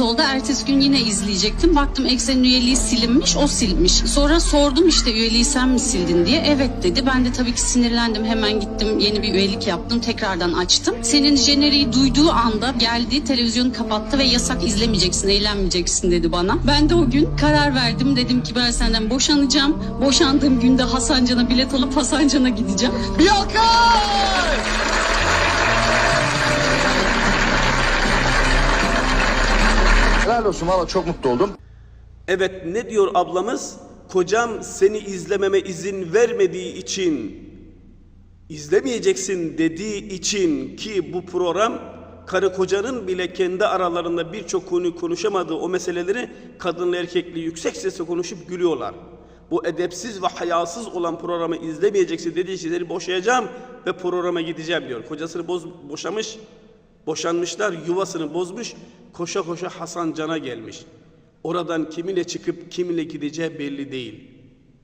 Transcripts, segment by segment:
rahatsız oldu. Ertesi gün yine izleyecektim. Baktım eksenin üyeliği silinmiş, o silmiş. Sonra sordum işte üyeliği sen mi sildin diye. Evet dedi. Ben de tabii ki sinirlendim. Hemen gittim yeni bir üyelik yaptım. Tekrardan açtım. Senin jeneriği duyduğu anda geldi, televizyonu kapattı ve yasak izlemeyeceksin, eğlenmeyeceksin dedi bana. Ben de o gün karar verdim. Dedim ki ben senden boşanacağım. Boşandığım günde Hasancan'a bilet alıp Hasancan'a gideceğim. Bir! Helal olsun valla çok mutlu oldum. Evet ne diyor ablamız? Kocam seni izlememe izin vermediği için izlemeyeceksin dediği için ki bu program karı kocanın bile kendi aralarında birçok konu konuşamadığı o meseleleri kadınla erkekli yüksek sesle konuşup gülüyorlar. Bu edepsiz ve hayasız olan programı izlemeyeceksin dediği şeyleri boşayacağım ve programa gideceğim diyor. Kocasını boz, boşamış, boşanmışlar, yuvasını bozmuş, koşa koşa Hasan Can'a gelmiş. Oradan kiminle çıkıp kiminle gideceği belli değil.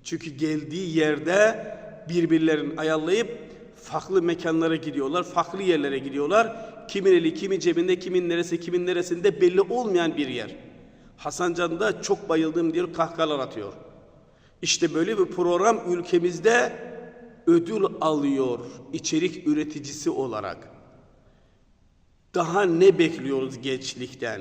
Çünkü geldiği yerde birbirlerini ayarlayıp farklı mekanlara gidiyorlar, farklı yerlere gidiyorlar. Kimin eli, kimin cebinde, kimin neresi, kimin neresinde belli olmayan bir yer. Hasan Can da çok bayıldığım diyor, kahkahalar atıyor. İşte böyle bir program ülkemizde ödül alıyor içerik üreticisi olarak. Daha ne bekliyoruz gençlikten?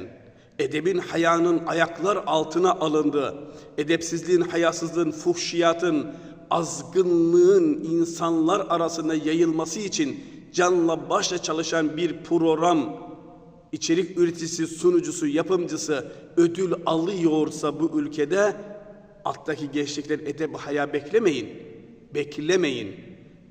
Edebin hayanın ayaklar altına alındığı, edepsizliğin, hayasızlığın, fuhşiyatın, azgınlığın insanlar arasında yayılması için canla başla çalışan bir program, içerik üreticisi, sunucusu, yapımcısı ödül alıyorsa bu ülkede alttaki gençlikler edep haya beklemeyin. Beklemeyin.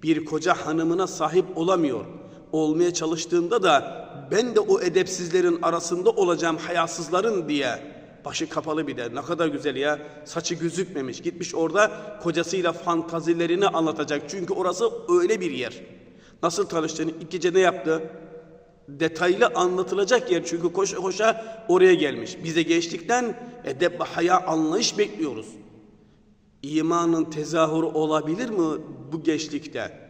Bir koca hanımına sahip olamıyor. Olmaya çalıştığında da ben de o edepsizlerin arasında olacağım hayasızların diye başı kapalı bir de. Ne kadar güzel ya. Saçı gözükmemiş. Gitmiş orada kocasıyla fantazilerini anlatacak. Çünkü orası öyle bir yer. Nasıl tanıştığını ilk gece ne yaptı? Detaylı anlatılacak yer. Çünkü koşa koşa oraya gelmiş. Bize gençlikten edep ve haya anlayış bekliyoruz. İmanın tezahürü olabilir mi bu gençlikte?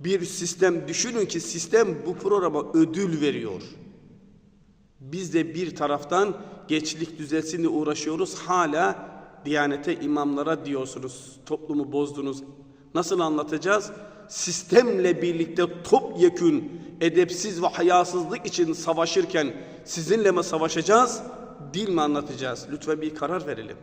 Bir sistem düşünün ki sistem bu programa ödül veriyor. Biz de bir taraftan gençlik düzelsin diye uğraşıyoruz. Hala Diyanete imamlara diyorsunuz. Toplumu bozdunuz. Nasıl anlatacağız? Sistemle birlikte topyekün edepsiz ve hayasızlık için savaşırken sizinle mi savaşacağız? Dil mi anlatacağız? Lütfen bir karar verelim.